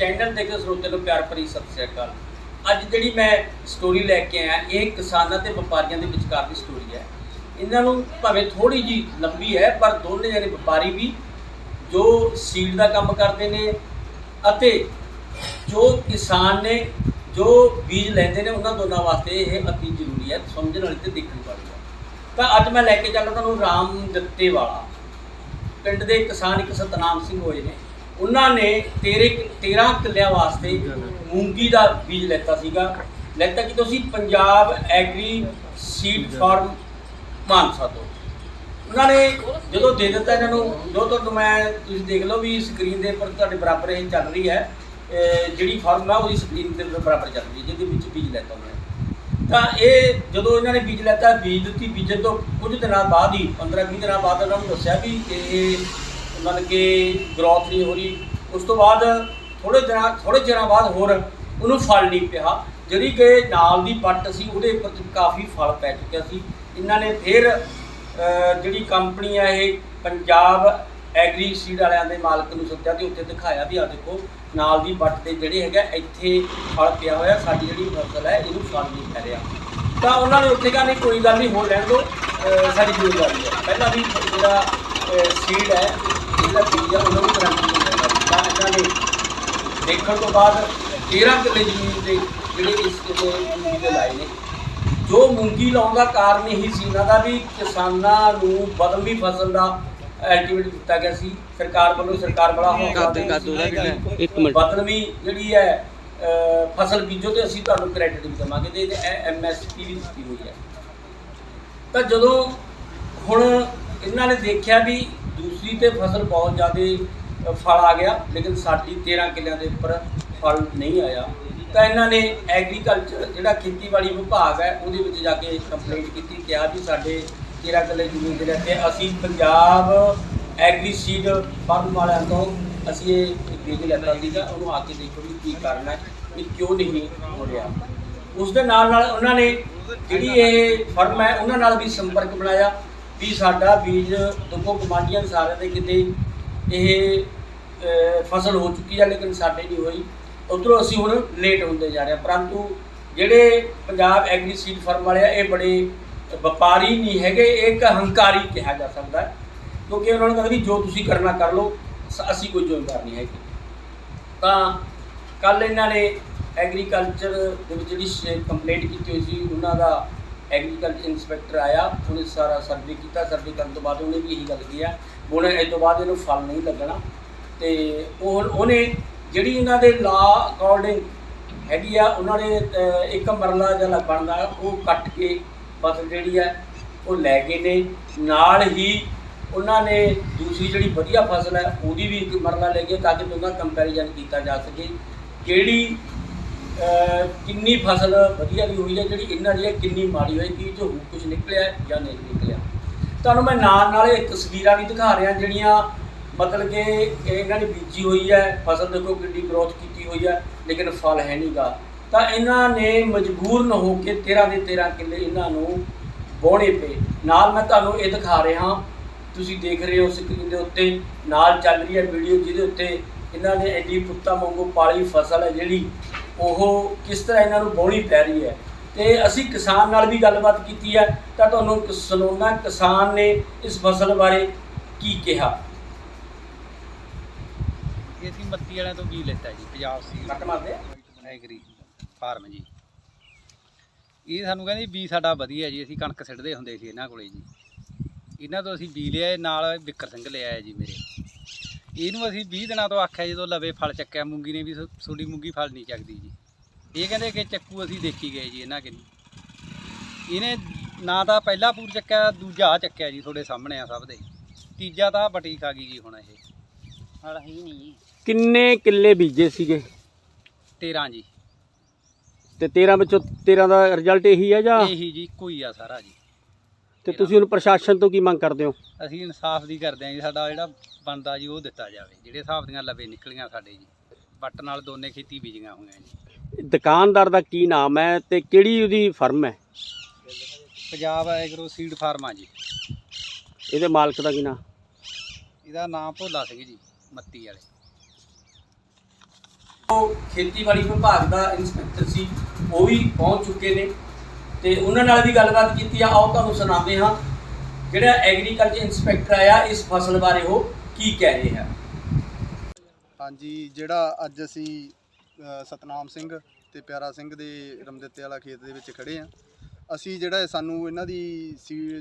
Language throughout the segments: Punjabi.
ਚੈਨਲ ਦੇ ਕੇ ਸਰੋਤੇ ਨੂੰ ਪਿਆਰ ਭਰੀ ਸਤਿ ਸ੍ਰੀ ਅਕਾਲ। ਅੱਜ ਜਿਹੜੀ ਮੈਂ ਸਟੋਰੀ ਲੈ ਕੇ ਆਇਆ, ਇਹ ਕਿਸਾਨਾਂ ਤੇ ਵਪਾਰੀਆਂ ਦੇ ਵਿਚਕਾਰ ਦੀ ਸਟੋਰੀ ਹੈ। ਇਹਨਾਂ ਨੂੰ ਭਾਵੇਂ ਥੋੜੀ ਜੀ ਲੰਬੀ ਹੈ, ਪਰ ਦੋਨੇ ਜਿਹੜੇ ਵਪਾਰੀ ਵੀ, ਜੋ ਸੀਡ ਦਾ ਕੰਮ ਕਰਦੇ ਨੇ ਅਤੇ ਜੋ ਕਿਸਾਨ ਨੇ, ਜੋ ਬੀਜ ਲੈਂਦੇ ਨੇ, ਉਹਨਾਂ ਦੋਨਾਂ ਵਾਸਤੇ ਇਹ ਅਤੀ ਜ਼ਰੂਰੀ ਹੈ, ਸਮਝਣ ਵਾਲੀ ਤੇ ਦੇਖਣ ਵਾਲੀ ਹੈ। ਤਾਂ ਅੱਜ ਮੈਂ ਲੈ ਕੇ ਚੱਲਾਂ ਤੁਹਾਨੂੰ ਰਾਮ ਦਿੱਤੇ ਵਾਲਾ ਪਿੰਡ ਦੇ ਕਿਸਾਨ ਇੱਕ ਸਤਨਾਮ ਸਿੰਘ ਹੋਏ ਨੇ। ਉਹਨਾਂ ਨੇ 13 13 ਕਿੱਲਿਆਂ ਵਾਸਤੇ ਮੂੰਗੀ ਦਾ ਬੀਜ ਲੈਤਾ ਸੀਗਾ। ਲੈਤਾ ਕਿ ਤੁਸੀਂ Punjab agri seed farm Mansa ਤੋਂ। ਉਹਨਾਂ ਨੇ ਜਦੋਂ ਦੇ ਦਿੱਤਾ ਇਹਨਾਂ ਨੂੰ ਜੋ ਤੁਹਾਨੂੰ ਮੈਂ ਤੁਸੀਂ ਦੇਖ ਲਓ ਵੀ ਸਕਰੀਨ ਦੇ ਉੱਪਰ ਤੁਹਾਡੇ ਬਰਾਬਰ ਇਹ ਚੱਲ ਰਹੀ ਹੈ ਜਿਹੜੀ ਫਾਰਮ ਹੈ ਉਹਦੀ ਸਕਰੀਨ ਦੇ ਬਰਾਬਰ ਚੱਲ ਰਹੀ ਹੈ, ਜਿਹਦੇ ਵਿੱਚ ਬੀਜ ਲੈਤਾ ਉਹਨਾਂ ਨੇ। ਤਾਂ ਇਹ ਜਦੋਂ ਇਹਨਾਂ ਨੇ ਬੀਜ ਲੈਤਾ, ਬੀਜ ਦਿੱਤੀ, ਬੀਜਣ ਤੋਂ ਕੁਝ ਦਿਨਾਂ ਬਾਅਦ ਹੀ 15-20 ਦਿਨਾਂ ਬਾਅਦ ਉਹਨਾਂ ਨੂੰ ਦੱਸਿਆ ਵੀ ਇਹ ਮਤਲਬ ਕਿ ਗਰੋਥ ਨਹੀਂ ਹੋ ਰਹੀ। ਉਸ ਤੋਂ ਬਾਅਦ ਥੋੜੇ ਦਿਨਾਂ ਥੋੜੇ ਚਿਰਾਂ ਬਾਅਦ ਹੋਰ ਉਹਨੂੰ ਫਲ ਨਹੀਂ ਪਿਆ। ਜਿਹੜੀ ਕਿ ਨਾਲ ਦੀ ਪੱਟ ਸੀ, ਉਹਦੇ ਉੱਪਰ ਕਾਫੀ ਫਲ ਪੈ ਚੁੱਕਿਆ ਸੀ। ਇਹਨਾਂ ਨੇ ਫਿਰ ਜਿਹੜੀ ਕੰਪਨੀ ਆ ਇਹ ਪੰਜਾਬ ਐਗਰੀ ਸੀਡ ਵਾਲਿਆਂ ਦੇ ਮਾਲਕ ਨੂੰ ਸੱਦਿਆ ਤੇ ਉੱਥੇ ਦਿਖਾਇਆ ਵੀ ਆ ਦੇਖੋ, ਨਾਲ ਦੀ ਪੱਟ ਤੇ ਜਿਹੜੇ ਹੈਗਾ ਇੱਥੇ ਫਲ ਪਿਆ ਹੋਇਆ, ਸਾਡੀ ਜਿਹੜੀ ਫਸਲ ਹੈ, ਇਹਨੂੰ ਫਲ ਨਹੀਂ ਪੈ ਰਿਹਾ। ਤਾਂ ਉਹਨਾਂ ਨੇ ਉੱਥੇ ਕਹਿੰਦੇ ਕੋਈ ਗੱਲ ਨਹੀਂ ਹੋ ਲੈਣ ਦਿਓ। ਅਹ, ਸਾਡੀ ਜ਼ਿੰਮੇਵਾਰੀ ਹੈ। ਪਹਿਲਾਂ ਵੀ ਜਿਹੜਾ ਸੀਡ ਹੈ ਬੀਜ ਹੈ ਉਹਨਾਂ ਨੂੰ ਗਰੰਟੀ ਨਹੀਂ ਤਾਂ ਇਹਨਾਂ ਨੇ ਦੇਖਣ ਤੋਂ ਬਾਅਦ 13 ਕਿੱਲੇ ਜ਼ਮੀਨ ਦੇ ਜਿਹੜੇ ਇਸ ਕਿਤੇ ਮੂੰਗੀ ਦੇ ਲਾਏ ਨੇ ਜੋ ਮੂੰਗੀ ਲਾਉਣ ਦਾ ਕਾਰਨ ਇਹੀ ਸੀ ਇਹਨਾਂ ਦਾ ਵੀ ਕਿਸਾਨਾਂ ਨੂੰ ਬਦਲਵੀਂ ਫਸਲ ਦਾ ਅਲਟੀਮੇਟ ਦਿੱਤਾ ਗਿਆ ਸੀ ਸਰਕਾਰ ਵੱਲੋਂ ਸਰਕਾਰ ਬੜਾ ਹੌਸਲਾ ਦੇ ਰਹੀ ਸੀ ਹੈ? ਇੱਕ ਮਿੰਟ। ਬਦਲਵੀਂ ਜਿਹੜੀ ਹੈ ਫਸਲ ਬੀਜੋ ਤੇ ਅਸੀਂ ਤੁਹਾਨੂੰ ਕ੍ਰੈਡਿਟ ਵੀ ਦੇਵਾਂਗੇ ਤੇ ਇਹਦੇ ਐਮਐਸਪੀ ਵੀ ਦਿੱਤੀ ਹੋਈ ਹੈ ਤਾਂ ਜਦੋਂ ਹੁਣ ਇਹਨਾਂ ਨੇ ਦੇਖਿਆ ਵੀ ਦੂਸਰੀ ਤੇ ਫਸਲ ਬਹੁਤ ਜ਼ਿਆਦਾ ਫਲ ਆ ਗਿਆ, ਲੇਕਿਨ ਸਾਡੀ 13 ਕਿੱਲਿਆਂ ਦੇ ਉੱਪਰ ਫਲ ਨਹੀਂ ਆਇਆ। ਤਾਂ ਇਹਨਾਂ ਨੇ ਐਗਰੀਕਲਚਰ ਜਿਹੜਾ ਖੇਤੀਬਾੜੀ ਵਿਭਾਗ ਹੈ, ਉਹਦੇ ਵਿੱਚ ਜਾ ਕੇ ਕੰਪਲੇਂਟ ਕੀਤੀ, ਕਿਹਾ ਵੀ ਸਾਡੇ 13 ਕਿੱਲੇ ਜ਼ਮੀਨ ਦੇ ਤੇ ਅਸੀਂ ਪੰਜਾਬ ਐਗਰੀ ਸੀਡ ਫਾਰਮ ਵਾਲਿਆਂ ਤੋਂ ਅਸੀਂ ਇਹ ਬੀਜ ਲੈਤਾ ਸੀਗਾ, ਉਹਨੂੰ ਆ ਕੇ ਦੇਖੋ ਵੀ ਕੀ ਕਰਨਾ ਹੈ, ਵੀ ਕਿਉਂ ਨਹੀਂ ਹੋ ਰਿਹਾ। ਉਸ ਦੇ ਨਾਲ ਨਾਲ ਉਹਨਾਂ ਨੇ ਜਿਹੜੀ ਇਹ ਫਰਮ ਹੈ, ਉਹਨਾਂ ਨਾਲ ਵੀ ਸੰਪਰਕ ਬਣਾਇਆ। ਵੀ ਸਾਡਾ ਬੀਜ ਦੁੱਖੋ ਕਮਾਂਡੀਆਂ ਸਾਰਿਆਂ ਦੇ ਕਿਤੇ ਇਹ ਫਸਲ ਹੋ ਚੁੱਕੀ ਹੈ ਲੇਕਿਨ ਸਾਡੇ ਨਹੀਂ ਹੋਈ। ਉਧਰੋਂ ਅਸੀਂ ਹੁਣ ਲੇਟ ਹੁੰਦੇ ਜਾ ਰਹੇ ਹਾਂ ਪਰੰਤੂ ਜਿਹੜੇ ਪੰਜਾਬ ਐਗਰੀ ਸੀਡ ਫਰਮ ਵਾਲੇ ਆ, ਇਹ ਬੜੇ ਵਪਾਰੀ ਨਹੀਂ ਹੈਗੇ, ਇਹ ਇੱਕ ਹੰਕਾਰੀ ਕਿਹਾ ਜਾ ਸਕਦਾ ਕਿਉਂਕਿ ਉਹਨਾਂ ਨੂੰ ਕਹਿੰਦੇ ਵੀ ਜੋ ਤੁਸੀਂ ਕਰਨਾ ਕਰ ਲਓ ਅਸੀਂ ਕੋਈ ਜ਼ਿੰਮੇਵਾਰ ਨਹੀਂ ਹੈਗੇ। ਤਾਂ ਕੱਲ ਇਹਨਾਂ ਨੇ ਐਗਰੀਕਲਚਰ ਦੇ ਵਿੱਚ ਜਿਹੜੀ ਕੰਪਲੇਂਟ ਕੀਤੀ ਹੋਈ ਸੀ, ਉਹਨਾਂ ਦਾ ਐਗਰੀਕਲਚਰ ਇਨਸਪੈਕਟਰ ਆਇਆ, ਉਹਨੇ ਸਾਰਾ ਸਰਵੇ ਕੀਤਾ ਸਰਵੇ ਕਰਨ ਤੋਂ ਬਾਅਦ ਉਹਨੇ ਵੀ ਇਹੀ ਗੱਲ ਕੀਤੀ ਆ, ਹੁਣ ਇਸ ਤੋਂ ਬਾਅਦ ਇਹਨੂੰ ਫਲ ਨਹੀਂ ਲੱਗਣਾ। ਤੇ ਉਹ ਉਹਨੇ ਜਿਹੜੀ ਇਹਨਾਂ ਦੇ ਲਾ ਅਕੋਰਡਿੰਗ ਹੈਗੀ ਆ, ਉਹਨਾਂ ਨੇ ਇੱਕ ਮਰਲਾ ਜਿਹੜਾ ਬਣਦਾ, ਉਹ ਕੱਟ ਕੇ ਫਸਲ ਜਿਹੜੀ ਆ, ਉਹ ਲੈ ਗਏ ਨੇ। ਨਾਲ ਹੀ ਉਹਨਾਂ ਨੇ ਦੂਸਰੀ ਜਿਹੜੀ ਵਧੀਆ ਫਸਲ ਹੈ, ਉਹਦੀ ਵੀ ਇੱਕ ਮਰਲਾ ਲੈ ਗਏ, ਤਾਂ ਕਿ ਦੋਨਾਂ ਕੰਪੈਰੀਜ਼ਨ ਕੀਤਾ ਜਾ ਸਕੇ। ਕਿਹੜੀ ਕਿੰਨੀ ਫਸਲ ਵਧੀਆ ਵੀ ਹੋਈ ਹੈ, ਜਿਹੜੀ ਇਹਨਾਂ ਦੀ ਹੈ ਕਿੰਨੀ ਮਾੜੀ ਹੋਈ ਕੀ ਜੋ ਕੁਝ ਨਿਕਲਿਆ ਜਾਂ ਨਹੀਂ ਨਿਕਲਿਆ। ਤੁਹਾਨੂੰ ਮੈਂ ਨਾਲ ਨਾਲ ਇਹ ਤਸਵੀਰਾਂ ਵੀ ਦਿਖਾ ਰਿਹਾ, ਜਿਹੜੀਆਂ ਮਤਲਬ ਕਿ ਇਹਨਾਂ ਨੇ ਬੀਜੀ ਹੋਈ ਹੈ, ਫਸਲ ਦੇਖੋ ਕਿੰਨੀ ਗਰੋਥ ਕੀਤੀ ਹੋਈ ਹੈ, ਲੇਕਿਨ ਫਲ ਹੈ ਨਹੀਂਗਾ। ਤਾਂ ਇਹਨਾਂ ਨੇ ਮਜਬੂਰ ਨਾ ਹੋ ਕੇ 13 ਦੇ 13 ਕਿੱਲੇ ਇਹਨਾਂ ਨੂੰ ਬੋਣੇ ਪਏ। ਨਾਲ ਮੈਂ ਤੁਹਾਨੂੰ ਇਹ ਦਿਖਾ ਰਿਹਾ, ਤੁਸੀਂ ਦੇਖ ਰਹੇ ਹੋ ਸਕਰੀਨ ਦੇ ਉੱਤੇ, ਨਾਲ ਚੱਲ ਰਹੀ ਹੈ ਵੀਡੀਓ ਜਿਹਦੇ ਉੱਤੇ ਇਹਨਾਂ ਨੇ ਐਡੀ ਪੁੱਤਾਂ ਵਾਂਗੂ ਪਾਲੀ ਫਸਲ ਹੈ ਜਿਹੜੀ ਉਹ ਕਿਸ ਤਰ੍ਹਾਂ ਇਹਨਾਂ ਨੂੰ ਬੋਣੀ ਪੈ ਰਹੀ ਹੈ। ਤੇ ਅਸੀਂ ਕਿਸਾਨ ਨਾਲ ਵੀ ਗੱਲਬਾਤ ਕੀਤੀ ਹੈ। ਤਾਂ ਤੁਹਾਨੂੰ ਕ- ਸੁਣਾਉਣਾ ਕਿਸਾਨ ਨੇ ਇਸ ਫਸਲ ਬਾਰੇ ਕੀ ਕਿਹਾ। ਇਹ ਅਸੀਂ ਮੱਤੀ ਵਾਲਿਆਂ ਤੋਂ ਬੀਜ ਲੈਤਾ ਜੀ ਪੰਜਾਬ ਸੀ ਕੱਟ ਮਾਰਦੇ ਐਗਰੀ ਫਾਰਮ ਜੀ। ਇਹ ਸਾਨੂੰ ਕਹਿੰਦੇ ਬੀ ਸਾਡਾ ਵਧੀਆ ਜੀ ਅਸੀਂ ਕਣਕ ਸਿੱਟਦੇ ਹੁੰਦੇ ਸੀ ਇਹਨਾਂ ਕੋਲੇ ਜੀ। ਇਹਨਾਂ ਤੋਂ ਅਸੀਂ ਬੀ ਲਿਆ ਨਾਲ ਵਿਕਰ ਸਿੰਘ ਲਿਆ ਜੀ ਮੇਰੇ। ਇਹਨੂੰ ਅਸੀਂ 20 ਦਿਨਾਂ ਤੋਂ ਆਖਿਆ ਜਦੋਂ ਲਵੇ ਫਲ ਚੱਕਿਆ ਮੂੰਗੀ ਨੇ ਵੀ ਤੁਹਾਡੀ ਮੂੰਗੀ ਫਲ ਨਹੀਂ ਚੱਕਦੀ ਜੀ। ਇਹ ਕਹਿੰਦੇ ਕਿ ਚੱਕੂ ਅਸੀਂ ਦੇਖੀ ਗਏ ਜੀ ਇਹਨਾਂ ਕਿੰਨੀ ਇਹਨੇ ਨਾ ਤਾਂ ਪਹਿਲਾ ਪੂਰ ਚੱਕਿਆ ਦੂਜਾ ਆਹ ਚੱਕਿਆ ਜੀ ਤੁਹਾਡੇ ਸਾਹਮਣੇ ਆ ਸਭ ਦੇ। ਤੀਜਾ ਤਾਂ ਆਹ ਬਟੀ ਖਾ ਗਈ ਜੀ ਹੁਣ ਇਹ। ਹਾਲਾ ਹੀ ਨਹੀਂ। ਜੀ ਕਿੰਨੇ ਕਿੱਲੇ ਬੀਜੇ ਸੀਗੇ? 13 ਜੀ। ਤੇ 13 ਵਿੱਚੋਂ 13 ਦਾ ਰਿਜ਼ਲਟ ਇਹੀ ਹੈ ਜਾਂ? ਇਹੀ ਜੀ ਕੋਈ ਆ ਸਾਰਾ ਜੀ। ਤੇ ਤੁਸੀਂ ਹੁਣ ਪ੍ਰਸ਼ਾਸਨ ਤੋਂ ਕੀ ਮੰਗ ਕਰਦੇ ਹੋ? ਅਸੀਂ ਇਨਸਾਫ ਦੀ ਕਰਦੇ ਹਾਂ ਜੀ ਸਾਡਾ ਜਿਹੜਾ ਬਣਦਾ ਜੀ ਉਹ ਦਿੱਤਾ ਜਾਵੇ। ਜਿਹੜੇ ਹਿਸਾਬ ਦੀਆਂ ਲਵੇ ਨਿਕਲੀਆਂ ਸਾਡੇ ਜੀ। ਵੱਟ ਨਾਲ ਦੋਨੇ ਖੇਤੀ ਬੀਜੀਆਂ ਹੋਈਆਂ ਜੀ। ਦੁਕਾਨਦਾਰ ਦਾ ਕੀ ਨਾਮ ਹੈ ਤੇ ਕਿਹੜੀ ਉਹਦੀ ਫਰਮ ਹੈ? ਪੰਜਾਬ ਐਗਰੋ ਸੀਡ ਫਾਰਮ ਆ ਜੀ। ਇਹਦੇ ਮਾਲਕ ਦਾ ਕੀ ਨਾਮ ਇਹਦਾ ਨਾਮ ਭੋਲਾ ਸਿੰਘ ਜੀ ਮੱਤੀ ਵਾਲੇ। ਉਹ ਖੇਤੀਬਾੜੀ ਵਿਭਾਗ ਦਾ ਇੰਸਪੈਕਟਰ ਸੀ ਉਹ ਵੀ ਪਹੁੰਚ ਚੁੱਕੇ ਨੇ ਤੇ ਉਹਨਾਂ ਨਾਲ ਵੀ ਗੱਲਬਾਤ ਕੀਤੀ ਆ। ਆਓ ਤੁਹਾਨੂੰ ਸੁਣਾਉਂਦੇ ਹਾਂ ਜਿਹੜਾ ਐਗਰੀਕਲਚਰ ਇੰਸਪੈਕਟਰ ਆਇਆ ਇਸ ਫਸਲ ਬਾਰੇ ਉਹ ਕੀ ਕਹਿ ਰਹੇ ਆ ਹਾਂਜੀ ਜਿਹੜਾ ਅੱਜ ਅਸੀਂ ਸਤਨਾਮ ਸਿੰਘ ਤੇ ਪਿਆਰਾ ਸਿੰਘ ਦੇ ਰਮਦਿੱਤੇ ਵਾਲਾ ਖੇਤ ਦੇ ਵਿੱਚ ਖੜੇ ਆ। ਅਸੀਂ ਜਿਹੜਾ ਸਾਨੂੰ ਇਹਨਾਂ ਦੀ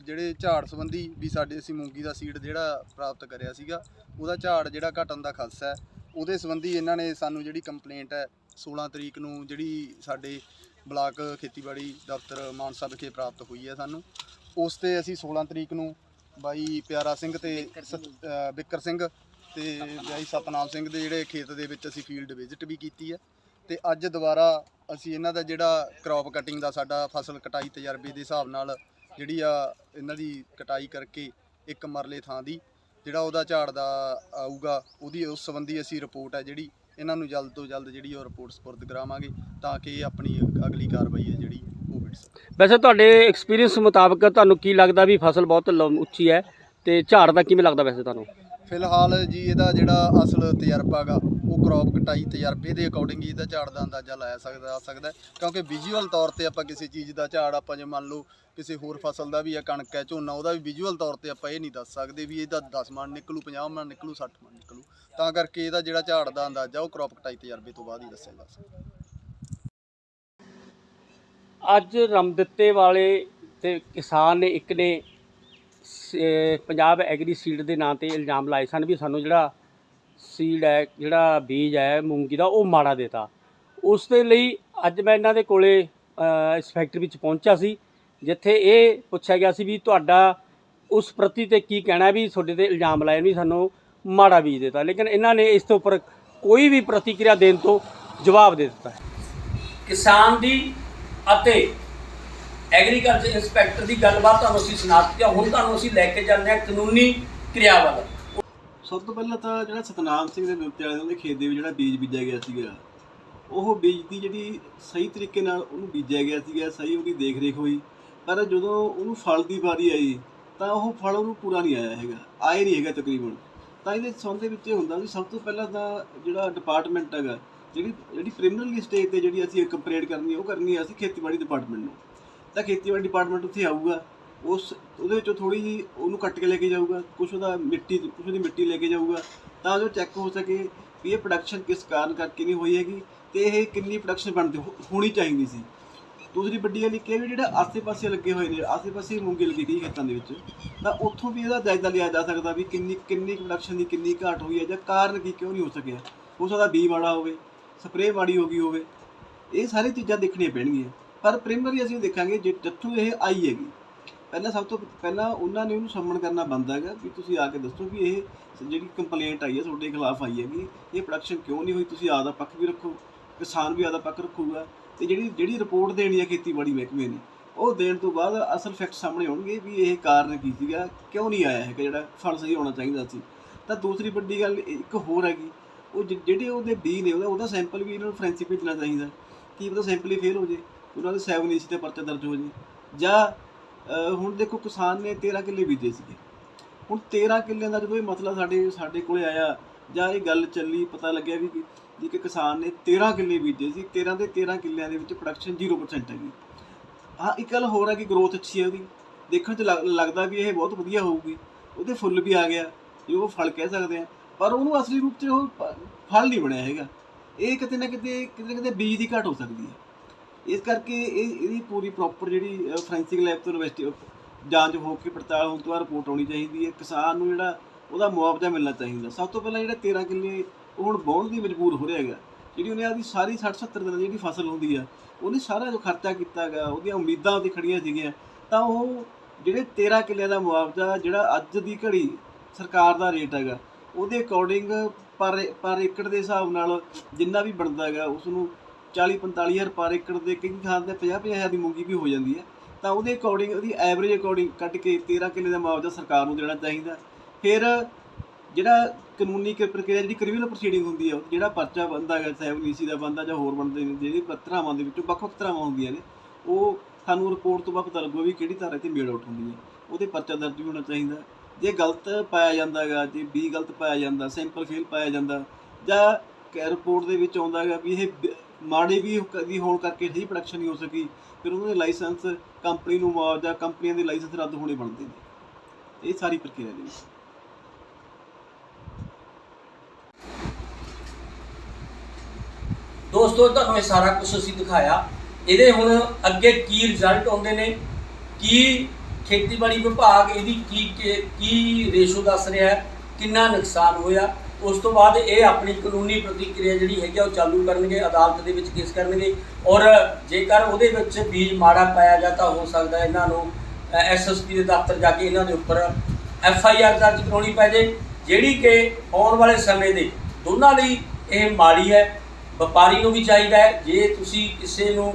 ਜਿਹੜੇ ਝਾੜ ਸੰਬੰਧੀ ਵੀ ਸਾਡੇ ਅਸੀਂ ਮੂੰਗੀ ਦਾ ਸੀਡ ਜਿਹੜਾ ਪ੍ਰਾਪਤ ਕਰਿਆ ਸੀਗਾ ਉਹਦਾ ਝਾੜ ਜਿਹੜਾ ਘਟਣ ਦਾ ਖਦਸ਼ਾ ਹੈ। ਉਹਦੇ ਸੰਬੰਧੀ ਇਹਨਾਂ ਨੇ ਸਾਨੂੰ ਜਿਹੜੀ ਕੰਪਲੇਂਟ ਹੈ 16 ਤਰੀਕ ਨੂੰ ਜਿਹੜੀ ਸਾਡੇ ਬਲਾਕ ਖੇਤੀਬਾੜੀ ਦਫ਼ਤਰ ਮਾਨਸਾ ਵਿਖੇ ਪ੍ਰਾਪਤ ਹੋਈ ਹੈ ਸਾਨੂੰ। ਉਸ ਤੇ ਅਸੀਂ 16 ਤਰੀਕ ਨੂੰ ਬਾਈ ਪਿਆਰਾ ਸਿੰਘ ਤੇ ਬਿੱਕਰ ਸਿੰਘ ਤੇ ਬਾਈ ਸਤਨਾਮ ਸਿੰਘ ਦੇ ਜਿਹੜੇ ਖੇਤ ਦੇ ਵਿੱਚ ਅਸੀਂ ਫੀਲਡ ਵਿਜ਼ਿਟ ਵੀ ਕੀਤੀ ਹੈ ਤੇ ਅੱਜ ਦੁਬਾਰਾ ਅਸੀਂ ਇਹਨਾਂ ਦਾ ਜਿਹੜਾ ਕ੍ਰੌਪ ਕਟਿੰਗ ਦਾ ਸਾਡਾ ਫਸਲ ਕਟਾਈ ਤਜਰਬੇ ਦੇ ਹਿਸਾਬ ਨਾਲ ਜਿਹੜੀ ਆ ਇਹਨਾਂ ਦੀ ਕਟਾਈ ਕਰਕੇ ਇੱਕ ਮਰਲੇ ਥਾਂ ਦੀ ਜਿਹੜਾ ਉਹਦਾ ਝਾੜ ਦਾ ਆਊਗਾ, ਉਹਦੀ ਉਸ ਸੰਬੰਧੀ ਅਸੀਂ ਰਿਪੋਰਟ ਹੈ ਜਿਹੜੀ ਇਹਨਾਂ ਨੂੰ ਜਲਦ ਤੋਂ ਜਲਦ ਜਿਹੜੀ ਉਹ ਰਿਪੋਰਟ ਸਪੁਰਦ ਕਰਾਵਾਂਗੇ ਤਾਂ ਕਿ ਆਪਣੀ ਅਗਲੀ ਕਾਰਵਾਈ ਹੈ ਜਿਹੜੀ ਉਹ ਵਿੜ ਸਕੇ ਵੈਸੇ ਤੁਹਾਡੇ ਐਕਸਪੀਰੀਅੰਸ ਮੁਤਾਬਕ ਤੁਹਾਨੂੰ ਕੀ ਲੱਗਦਾ ਵੀ ਫਸਲ ਬਹੁਤ ਲੰਮ- ਉੱਚੀ ਹੈ ਤੇ ਝਾੜ ਦਾ ਕਿਵੇਂ ਲੱਗਦਾ ਵੈਸੇ ਤੁਹਾਨੂੰ? ਫਿਲਹਾਲ ਜੀ ਇਹਦਾ ਜਿਹੜਾ ਅਸਲ ਤਜਰਬਾ ਗਾ ਉਹ ਕ੍ਰੌਪ ਕਟਾਈ ਤਜਰਬੇ ਦੇ ਅਕੋਰਡਿੰਗ ਹੀ ਇਹਦਾ ਝਾੜ ਦਾ ਅੰਦਾਜ਼ਾ ਲਾਇਆ ਸਕਦਾ, ਆ ਸਕਦਾ ਕਿਉਂਕਿ ਵਿਜ਼ੂਅਲ ਤੌਰ ਤੇ ਆਪਾਂ ਕਿਸੇ ਚੀਜ਼ ਦਾ ਝਾੜ, ਆਪਾਂ ਜੇ ਮੰਨ ਲਓ ਕਿਸੇ ਹੋਰ ਫਸਲ ਦਾ ਵੀ ਹੈ ਕਣਕ ਹੈ, ਝੋਨਾ, ਉਹਦਾ ਵੀ ਵਿਜ਼ੂਅਲ ਤੌਰ ਤੇ ਆਪਾਂ ਇਹ ਨਹੀਂ ਦੱਸ ਸਕਦੇ ਵੀ ਇਹਦਾ 10 ਮਣ ਨਿਕਲੂ 50 ਮਣ ਨਿਕਲੂ 60 ਮਣ ਨਿਕਲੂ। ਤਾਂ ਕਰਕੇ ਇਹਦਾ ਜਿਹੜਾ ਝਾੜ ਦਾ ਅੰਦਾਜ਼ਾ, ਉਹ ਕ੍ਰੌਪ ਕਟਾਈ ਤਜਰਬੇ ਤੋਂ ਬਾਅਦ ਹੀ ਦੱਸਿਆ ਜਾ ਸਕਦਾ। ਅੱਜ ਰਮਦਿੱਤੇ ਵਾਲੇ ਤੇ ਕਿਸਾਨ ਨੇ, ਇੱਕ ਨੇ ਪੰਜਾਬ ਐਗਰੀ ਸੀਡ ਦੇ ਨਾਂ ਤੇ ਇਲਜ਼ਾਮ ਲਾਏ ਸਨ ਵੀ ਸਾਨੂੰ ਜਿਹੜਾ ਸੀਡ ਹੈ, ਜਿਹੜਾ ਬੀਜ ਹੈ, ਮੂੰਗੀ ਦਾ, ਉਹ ਮਾੜਾ ਦੇਤਾ। ਉਸ ਦੇ ਲਈ ਅੱਜ ਮੈਂ ਇਹਨਾਂ ਦੇ ਕੋਲੇ ਇਸ ਫੈਕਟਰੀ ਵਿੱਚ ਪਹੁੰਚਿਆ ਸੀ, ਜਿੱਥੇ ਇਹ ਪੁੱਛਿਆ ਗਿਆ ਸੀ ਵੀ ਤੁਹਾਡਾ ਉਸ ਪ੍ਰਤੀ ਤੇ ਕੀ ਕਹਿਣਾ ਵੀ ਤੁਹਾਡੇ ਤੇ ਇਲਜ਼ਾਮ ਲਾਏ ਵੀ ਸਾਨੂੰ ਮਾੜਾ ਬੀਜ ਦਿੱਤਾ। ਲੇਕਿਨ ਇਹਨਾਂ ਨੇ ਇਸ ਤੋਂ ਉੱਪਰ ਕੋਈ ਵੀ ਪ੍ਰਤੀਕਿਰਿਆ ਦੇਣ ਤੋਂ ਜਵਾਬ ਦੇ ਦਿੱਤਾ ਹੈ। ਕਿਸਾਨ ਦੀ ਅਤੇ ਐਗਰੀਕਲਚਰ ਇੰਸਪੈਕਟਰ ਦੀ ਗੱਲਬਾਤ ਤੁਹਾਨੂੰ ਅਸੀਂ ਸੁਣਾ ਦਿੱਤੀ ਆ ਹੁਣ ਤੁਹਾਨੂੰ ਅਸੀਂ ਲੈ ਕੇ ਜਾਂਦੇ ਹਾਂ ਕਾਨੂੰਨੀ ਕਿਰਿਆ ਵੱਲ। ਸਭ ਤੋਂ ਪਹਿਲਾਂ ਤਾਂ ਜਿਹੜਾ ਸਤਨਾਮ ਸਿੰਘ ਦੇ ਨੁੱਤੇ ਵਾਲੇ ਦੇ ਖੇਤ ਦੇ ਵਿੱਚ ਜਿਹੜਾ ਬੀਜ ਬੀਜਿਆ ਗਿਆ ਸੀਗਾ, ਉਹ ਬੀਜ ਦੀ ਜਿਹੜੀ ਸਹੀ ਤਰੀਕੇ ਨਾਲ ਉਹਨੂੰ ਬੀਜਿਆ ਗਿਆ ਸੀਗਾ, ਸਹੀ ਉਹਦੀ ਦੇਖ ਰੇਖ ਹੋਈ। ਪਰ ਜਦੋਂ ਉਹਨੂੰ ਫਲ ਦੀ ਵਾਰੀ ਆਈ, ਤਾਂ ਉਹ ਫਲ ਉਹਨੂੰ ਪੂਰਾ ਨਹੀਂ ਆਇਆ ਹੈਗਾ, ਆਇਆ ਨਹੀਂ ਹੈਗਾ ਤਕਰੀਬਨ। ਤਾਂ ਇਹਦੇ ਸੰਬੰਧ ਦੇ ਵਿੱਚ ਇਹ ਹੁੰਦਾ ਵੀ ਸਭ ਤੋਂ ਪਹਿਲਾਂ ਤਾਂ ਜਿਹੜਾ ਡਿਪਾਰਟਮੈਂਟ ਹੈਗਾ, ਜਿਹੜੀ ਜਿਹੜੀ ਪ੍ਰੀਮੀਨਰੀ ਸਟੇਜ ਤੇ ਜਿਹੜੀ ਅਸੀਂ ਕੰਪਲੇਂਟ ਕਰਨੀ, ਉਹ ਕਰਨੀ ਹੈ ਅਸੀਂ ਖੇਤੀਬਾੜੀ ਡਿਪਾਰਟਮੈਂਟ ਨੂੰ। ਤਾਂ ਖੇਤੀਬਾੜੀ ਡਿਪਾਰਟਮੈਂਟ ਉੱਥੇ ਆਊਗਾ। ਉਸ, ਉਹਦੇ ਵਿੱਚੋਂ ਥੋੜੀ ਜੀ ਉਹਨੂੰ ਕੱਟ ਕੇ ਲੈ ਕੇ ਜਾਊਗਾ। ਕੁਝ ਉਹਦਾ ਮਿੱਟੀ ਕੁਝ ਉਹਦੀ ਮਿੱਟੀ ਲੈ ਕੇ ਜਾਊਗਾ। ਤਾਂ ਜੋ ਚੈੱਕ ਹੋ ਸਕੇ ਵੀ ਇਹ ਪ੍ਰੋਡਕਸ਼ਨ ਕਿਸ ਕਾਰਨ ਕਰਕੇ ਨਹੀਂ ਹੋਈ ਹੈਗੀ ਤੇ ਇਹ ਕਿੰਨੀ ਪ੍ਰੋਡਕਸ਼ਨ ਬਣਦੀ ਹੋਣੀ ਚਾਹੀਦੀ ਸੀ। ਦੂਸਰੀ ਵੱਡੀ ਗੱਲ ਇਹ ਵੀ ਜਿਹੜਾ ਆਸੇ-ਪਾਸੇ ਲੱਗੇ ਹੋਏ ਨੇ, ਆਸੇ-ਪਾਸੇ ਮੂੰਗੀ ਲੱਗੀ ਗਈ ਖੇਤਾਂ ਦੇ ਵਿੱਚ, ਤਾਂ ਉੱਥੋਂ ਵੀ ਇਹਦਾ ਜਾਇਜ਼ਾ ਲਿਆ ਜਾ ਸਕਦਾ ਵੀ ਕਿੰਨੀ ਕਿੰਨੀ ਪ੍ਰੋਡਕਸ਼ਨ ਦੀ ਕਿੰਨੀ ਘਾਟ ਹੋਈ ਹੈ ਜਾਂ ਕਾਰਨ ਕੀ ਕਿਉਂ ਨਹੀਂ ਹੋ ਸਕਿਆ। ਹੋ ਸਕਦਾ ਬੀ ਮਾੜਾ ਹੋਵੇ ਸਪਰੇਅ ਮਾੜੀ ਹੋ ਗਈ ਹੋਵੇ। ਇਹ ਸਾਰੀ ਚੀਜ਼ਾਂ ਦੇਖਣੀਆਂ ਪੈਣਗੀਆਂ। ਪਰ ਪ੍ਰਾਇਮਰੀ ਅਸੀਂ ਦੇਖਾਂਗੇ ਜੇ, ਜਿੱਥੋਂ ਇਹ ਆਈ ਹੈਗੀ। ਪਹਿਲਾਂ ਸਭ ਤੋਂ ਪਹਿਲਾਂ ਉਹਨਾਂ ਨੇ ਉਹਨੂੰ ਸੰਮਣ ਕਰਨਾ ਬਣਦਾ ਹੈਗਾ ਵੀ ਤੁਸੀਂ ਆ ਕੇ ਦੱਸੋ ਵੀ ਇਹ ਜਿਹੜੀ ਕੰਪਲੇਂਟ ਆਈ ਹੈ ਤੁਹਾਡੇ ਖਿਲਾਫ ਆਈ ਹੈਗੀ, ਇਹ ਪ੍ਰੋਡਕਸ਼ਨ ਕਿਉਂ ਨਹੀਂ ਹੋਈ? ਤੁਸੀਂ ਆਦਾ ਪੱਖ ਵੀ ਰੱਖੋ, ਕਿਸਾਨ ਵੀ ਆਦਾ ਪੱਖ ਰੱਖੂਗਾ ਤੇ ਜਿਹੜੀ ਜਿਹੜੀ ਰਿਪੋਰਟ ਦੇਣੀ ਹੈ ਖੇਤੀਬਾੜੀ ਮਹਿਕਮੇ ਨੇ, ਉਹ ਦੇਣ ਤੋਂ ਬਾਅਦ ਅਸਲ ਫੈਕਟ ਸਾਹਮਣੇ ਆਉਣਗੇ ਵੀ ਇਹ ਕਾਰਨ ਕੀ ਸੀਗਾ, ਕਿਉਂ ਨਹੀਂ ਆਇਆ ਹੈਗਾ ਜਿਹੜਾ ਫਲ ਸਹੀ ਹੋਣਾ ਚਾਹੀਦਾ ਸੀ। ਤਾਂ ਦੂਸਰੀ ਵੱਡੀ ਗੱਲ ਇੱਕ ਹੋਰ ਹੈਗੀ, ਉਹ ਜਿਹੜੇ ਉਹਦੇ ਬੀ ਨੇ ਉਹਦਾ ਉਹਦਾ ਸੈਂਪਲ ਵੀ ਇਹਨਾਂ ਨੂੰ ਫੋਰੈਂਸਿਕ ਭੇਜਣਾ ਚਾਹੀਦਾ, ਕੀ ਪਤਾ ਸੈਂਪਲ ਹੀ ਫੇਲ ਹੋ ਜੇ। ਉਹਨਾਂ ਦੇ 7 ਏਸੀ ਤੇ ਪਰਚਾ ਦਰਜ ਹੋ ਜੇ ਜਾਂ ਹੁਣ ਦੇਖੋ ਕਿਸਾਨ ਨੇ 13 ਕਿੱਲੇ ਬੀਜੇ ਸੀਗੇ। ਹੁਣ 13 ਕਿੱਲਿਆਂ ਦਾ ਜਦੋਂ ਇਹ ਮਸਲਾ ਸਾਡੇ ਸਾਡੇ ਕੋਲੇ ਆਇਆ ਜਾਂ ਇਹ ਗੱਲ ਚੱਲੀ, ਪਤਾ ਲੱਗਿਆ ਵੀ ਜੀ ਕਿ ਕਿਸਾਨ ਨੇ 13 ਕਿੱਲੇ ਬੀਜੇ ਸੀ। 13 ਦੇ 13 ਕਿੱਲਿਆਂ ਦੇ ਵਿੱਚ ਪ੍ਰੋਡਕਸ਼ਨ 0% ਹੈਗੀ। ਹਾਂ, ਇੱਕ ਗੱਲ ਹੋਰ ਹੈ ਕਿ ਗਰੋਥ ਅੱਛੀ ਹੈ ਉਹਦੀ। ਦੇਖਣ 'ਚ ਲੱਗ- ਲੱਗਦਾ ਵੀ ਇਹ ਬਹੁਤ ਵਧੀਆ ਹੋਊਗੀ। ਉਹਦੇ ਫੁੱਲ ਵੀ ਆ ਗਿਆ, ਜੋ ਉਹ ਫਲ ਕਹਿ ਸਕਦੇ ਆ। ਪਰ ਉਹਨੂੰ ਅਸਲੀ ਰੂਪ 'ਚ ਉਹ ਪ- ਫਲ ਨਹੀਂ ਬਣਿਆ ਹੈਗਾ। ਇਹ ਕਿਤੇ ਨਾ ਕਿਤੇ ਕਿਤੇ ਨਾ ਕਿਤੇ ਬੀਜ ਦੀ ਘਾਟ ਹੋ ਸਕਦੀ ਹੈ। ਇਸ ਕਰਕੇ ਇਹ ਇਹਦੀ ਪੂਰੀ ਪ੍ਰੋਪਰ ਜਿਹੜੀ ਫੋਰੈਂਸਿਕ ਲੈਬ ਤੋਂ ਇਨਵੈਸਟੀ ਜਾਂਚ ਹੋ ਕੇ ਪੜਤਾਲ ਹੋਣ ਤੋਂ ਬਾਅਦ ਰਿਪੋਰਟ ਆਉਣੀ ਚਾਹੀਦੀ ਹੈ। ਕਿਸਾਨ ਨੂੰ ਜਿਹੜਾ ਉਹਦਾ ਮੁਆਵਜ਼ਾ ਮਿਲਣਾ ਚਾਹੀਦਾ। ਸਭ ਤੋਂ ਪਹਿਲਾਂ ਜਿਹੜਾ 13 ਕਿੱਲੇ ਉਹ ਹੁਣ ਵਾਹੁਣ ਦੀ ਮਜਬੂਰ ਹੋ ਰਿਹਾ ਹੈਗਾ। ਜਿਹੜੀ ਉਹਨੇ ਆਪਦੀ ਸਾਰੀ 60 70 ਦਿਨਾਂ ਦੀ ਜਿਹੜੀ ਫਸਲ ਹੁੰਦੀ ਆ, ਉਹਨੇ ਸਾਰਾ ਜੋ ਖਰਚਾ ਕੀਤਾ ਹੈਗਾ, ਉਹਦੀਆਂ ਉਮੀਦਾਂ ਉਹਦੀ ਖੜੀਆਂ ਸੀਗੀਆਂ, ਤਾਂ ਉਹ ਜਿਹੜੇ 13 ਕਿੱਲਿਆਂ ਦਾ ਮੁਆਵਜ਼ਾ, ਜਿਹੜਾ ਅੱਜ ਦੀ ਘੜੀ ਸਰਕਾਰ ਦਾ ਰੇਟ ਹੈਗਾ, ਉਹਦੇ ਅਕੋਰਡਿੰਗ ਪਰ ਪਰ ਏਕੜ ਦੇ ਹਿਸਾਬ ਨਾਲ ਜਿੰਨਾ ਵੀ ਬਣਦਾ ਹੈਗਾ ਉਸ ਨੂੰ 40 45 ਹਜ਼ਾਰ ਪਰ ਏਕੜ ਦੇ ਕਈ ਥਾਂ ਦੇ 50 50 ਹਜ਼ਾਰ ਦੀ ਮੂੰਗੀ ਵੀ ਹੋ ਜਾਂਦੀ ਹੈ। ਤਾਂ ਉਹਦੇ ਅਕੋਰਡਿੰਗ ਉਹਦੀ ਐਵਰੇਜ ਅਕੋਰਡਿੰਗ ਕੱਟ ਕੇ 13 ਕਿੱਲੇ ਦਾ ਮੁਆਵਜ਼ਾ ਸਰਕਾਰ ਨੂੰ ਦੇਣਾ ਚਾਹੀਦਾ। ਫਿਰ ਜਿਹੜਾ ਕਾਨੂੰਨੀ ਕ- ਪ੍ਰਕਿਰਿਆ ਜਿਹੜੀ ਕ੍ਰਿਮੀਨਲ ਪ੍ਰੋਸੀਡਿੰਗ ਹੁੰਦੀ ਹੈ, ਜਿਹੜਾ ਪਰਚਾ ਬੰਦਾ ਹੈਗਾ ਸੈਵਨ ਈਸੀ ਦਾ ਬੰਦਾ ਜਾਂ ਹੋਰ ਬੰਦੇ ਨੇ, ਜਿਹੜੀ ਧਾਰਾਵਾਂ ਦੇ ਵਿੱਚੋਂ ਵੱਖ ਵੱਖ ਧਾਰਾਵਾਂ ਹੁੰਦੀਆਂ ਨੇ, ਉਹ ਸਾਨੂੰ ਰਿਪੋਰਟ ਤੋਂ ਬਾਅਦ ਪਤਾ ਲੱਗੂਗਾ ਵੀ ਕਿਹੜੀ ਧਾਰਾ ਤੇ ਮੇਲ ਆਊਟ ਹੁੰਦੀ ਹੈ। ਉਹਦੇ ਪਰਚਾ ਦਰਜ ਵੀ ਹੋਣਾ ਚਾਹੀਦਾ। ਜੇ ਗਲਤ ਪਾਇਆ ਜਾਂਦਾ ਹੈਗਾ, ਜੇ ਬੀ ਗਲਤ ਪਾਇਆ ਜਾਂਦਾ ਸੈਂਪਲ ਫੇਲ ਪਾਇਆ ਜਾਂਦਾ, ਜਾਂ ਰਿਪੋਰਟ ਦੇ ਵਿੱਚ ਆਉਂਦਾ ਹੈਗਾ ਵੀ ਇਹ ਬ- ਮਾੜੀ ਵੀ ਕਦੀ ਹੋਣ ਕਰਕੇ ਸਹੀ ਪ੍ਰੋਡਕਸ਼ਨ ਨਹੀਂ ਹੋ ਸਕੀ, ਫਿਰ ਉਹਨਾਂ ਦੇ ਲਾਇਸੈਂਸ ਕੰਪਨੀ ਨੂੰ ਮੁਆਵਜ਼ਾ ਕੰਪਨੀਆਂ ਦੇ ਲਾਇਸੈਂਸ ਰੱਦ ਹੋਣੇ ਬਣਦੇ ਨੇ। ਇਹ ਸਾਰੀ ਪ੍ਰਕਿਰਿਆ ਦੇ ਵਿੱਚ ਦੋਸਤੋ, ਤੁਹਾਨੂੰ ਇਹ ਸਾਰਾ ਕੁਝ ਅਸੀਂ ਦਿਖਾਇਆ। ਇਹਦੇ ਹੁਣ ਅੱਗੇ ਕੀ ਰਿਜ਼ਲਟ ਆਉਂਦੇ ਨੇ, ਕੀ ਖੇਤੀਬਾੜੀ ਵਿਭਾਗ ਇਹਦੀ ਕੀ ਕੀ- ਕੀ ਰੇਸ਼ੋ ਦੱਸ ਰਿਹਾ ਹੈ, ਕਿੰਨਾ ਨੁਕਸਾਨ ਹੋਇਆ ਉਸ ਤੋਂ ਬਾਅਦ ਇਹ ਆਪਣੀ ਕਾਨੂੰਨੀ ਪ੍ਰਤੀਕਿਰਿਆ ਜਿਹੜੀ ਹੈਗੀ ਆ ਉਹ ਚਾਲੂ ਕਰਨਗੇ, ਅਦਾਲਤ ਦੇ ਵਿੱਚ ਕੇਸ ਕਰਨਗੇ। ਔਰ ਜੇਕਰ ਉਹਦੇ ਵਿੱਚ ਬੀਜ ਮਾੜਾ ਪਾਇਆ ਗਿਆ ਤਾਂ ਹੋ ਸਕਦਾ ਇਹਨਾਂ ਨੂੰ ਐਸਐਸਪੀ ਦੇ ਦਫ਼ਤਰ ਜਾ ਕੇ ਇਹਨਾਂ ਦੇ ਉੱਪਰ ਐਫ ਆਈ ਆਰ ਦਰਜ ਕਰਾਉਣੀ ਪੈ ਜੇ, ਜਿਹੜੀ ਕਿ ਆਉਣ ਵਾਲੇ ਸਮੇਂ ਦੇ ਦੋਨਾਂ ਲਈ ਇਹ ਮਾੜੀ ਹੈ। ਵਪਾਰੀ ਨੂੰ ਵੀ ਚਾਹੀਦਾ ਹੈ। ਜੇ ਤੁਸੀਂ ਕਿਸੇ ਨੂੰ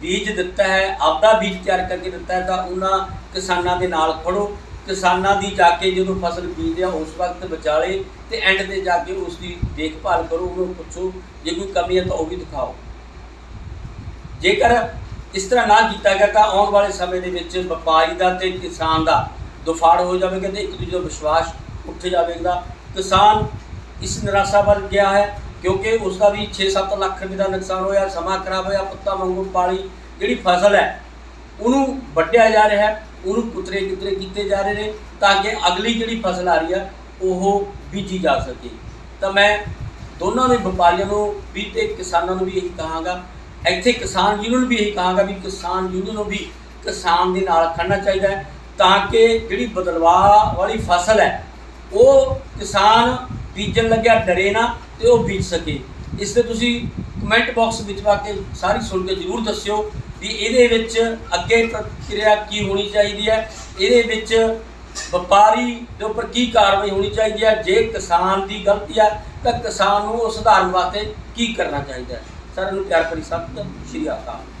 ਬੀਜ ਦਿੱਤਾ ਹੈ, ਆਪਦਾ ਬੀਜ ਤਿਆਰ ਕਰਕੇ ਦਿੱਤਾ ਹੈ, ਤਾਂ ਉਹਨਾਂ ਕਿਸਾਨਾਂ ਦੇ ਨਾਲ ਖੜੋ। ਕਿਸਾਨਾਂ ਦੀ ਜਾ ਕੇ ਜਦੋਂ ਫਸਲ ਬੀਜਦੇ ਆ, ਉਸ ਵਕਤ ਵਿਚਾਲੇ ਤੇ ਐਂਡ ਤੇ ਜਾ ਕੇ ਉਸ ਦੀ ਦੇਖਭਾਲ ਕਰੋ, ਉਹਨੂੰ ਪੁੱਛੋ, ਜੇ ਕੋਈ ਕਮੀ ਹੈ ਤਾਂ ਉਹ ਵੀ ਦਿਖਾਓ। ਜੇਕਰ ਇਸ ਤਰ੍ਹਾਂ ਨਾ ਕੀਤਾ ਗਿਆ ਤਾਂ ਆਉਣ ਵਾਲੇ ਸਮੇਂ ਦੇ ਵਿੱਚ ਵਪਾਰੀ ਦਾ ਤੇ ਕਿਸਾਨ ਦਾ ਦੁਫਾੜ ਹੋ ਜਾਵੇਗਾ ਤੇ ਇੱਕ ਦੂਜੇ ਦਾ ਵਿਸ਼ਵਾਸ ਉੱਠ ਜਾਵੇਗਾ। ਕਿਸਾਨ ਇਸ ਨਿਰਾਸ਼ਾ ਵੱਲ ਗਿਆ ਹੈ ਕਿਉਂਕਿ ਉਸ ਦਾ ਵੀ 6-7 ਲੱਖ ਰੁਪਏ ਦਾ ਨੁਕਸਾਨ ਹੋਇਆ, ਸਮਾਂ ਖਰਾਬ ਹੋਇਆ, ਪੱਤਾ ਵਾਂਗੂ ਪਾਲੀ ਜਿਹੜੀ ਫਸਲ ਹੈ, ਉਹਨੂੰ ਵੱਢਿਆ ਜਾ ਰਿਹਾ ਹੈ, ਉਹਨੂੰ ਕੁਤਰੇ ਕਿਤਰੇ ਕੀਤੇ ਜਾ ਰਹੇ ਨੇ ਤਾਂ ਕਿ ਅਗਲੀ ਜਿਹੜੀ ਫਸਲ ਆ ਰਹੀ ਹੈ ਉਹ ਬੀਜੀ ਜਾ ਸਕੇ। ਤਾਂ ਮੈਂ ਦੋਨਾਂ ਦੇ ਵਪਾਰੀਆਂ ਨੂੰ ਵੀ ਤੇ ਕਿਸਾਨਾਂ ਨੂੰ ਵੀ ਇਹੀ ਕਹਾਂਗਾ। ਇੱਥੇ ਕਿਸਾਨ ਯੂਨੀਅਨ ਨੂੰ ਵੀ ਇਹੀ ਕਹਾਂਗਾ ਵੀ ਕਿਸਾਨ ਯੂਨੀਅਨ ਨੂੰ ਵੀ ਕਿਸਾਨ ਦੇ ਨਾਲ ਖੜਨਾ ਚਾਹੀਦਾ ਹੈ ਤਾਂ ਕਿ ਜਿਹੜੀ ਬਦਲਵਾਹ ਵਾਲੀ ਫਸਲ ਹੈ, ਉਹ ਕਿਸਾਨ ਬੀਜਣ ਲੱਗਿਆ ਡਰੇ ਨਾ ਤੇ ਉਹ ਬੀਜ ਸਕੇ। ਇਸ ਤੇ ਤੁਸੀਂ ਕਮੈਂਟ ਬਾਕਸ ਵਿੱਚ ਪਾ ਕੇ ਸਾਰੀ ਸੁਣ ਕੇ ਜ਼ਰੂਰ ਦੱਸਿਓ ਵੀ ਇਹਦੇ ਵਿੱਚ ਅੱਗੇ ਪ੍ਰਕਿਰਿਆ ਕੀ ਹੋਣੀ ਚਾਹੀਦੀ ਹੈ। ਇਹਦੇ ਵਿੱਚ ਵਪਾਰੀ ਦੇ ਉੱਪਰ ਕੀ ਕਾਰਵਾਈ ਹੋਣੀ ਚਾਹੀਦੀ ਹੈ? ਜੇ ਕਿਸਾਨ ਦੀ ਗਲਤੀ ਹੈ, ਤਾਂ ਕਿਸਾਨ ਨੂੰ ਉਹ ਸੁਧਾਰਨ ਵਾਸਤੇ ਕੀ ਕਰਨਾ ਚਾਹੀਦਾ ਹੈ? ਸਾਰਿਆਂ ਨੂੰ ਪਿਆਰ ਭਰੀ ਸਤਿ ਸ਼੍ਰੀ ਅਕਾਲ।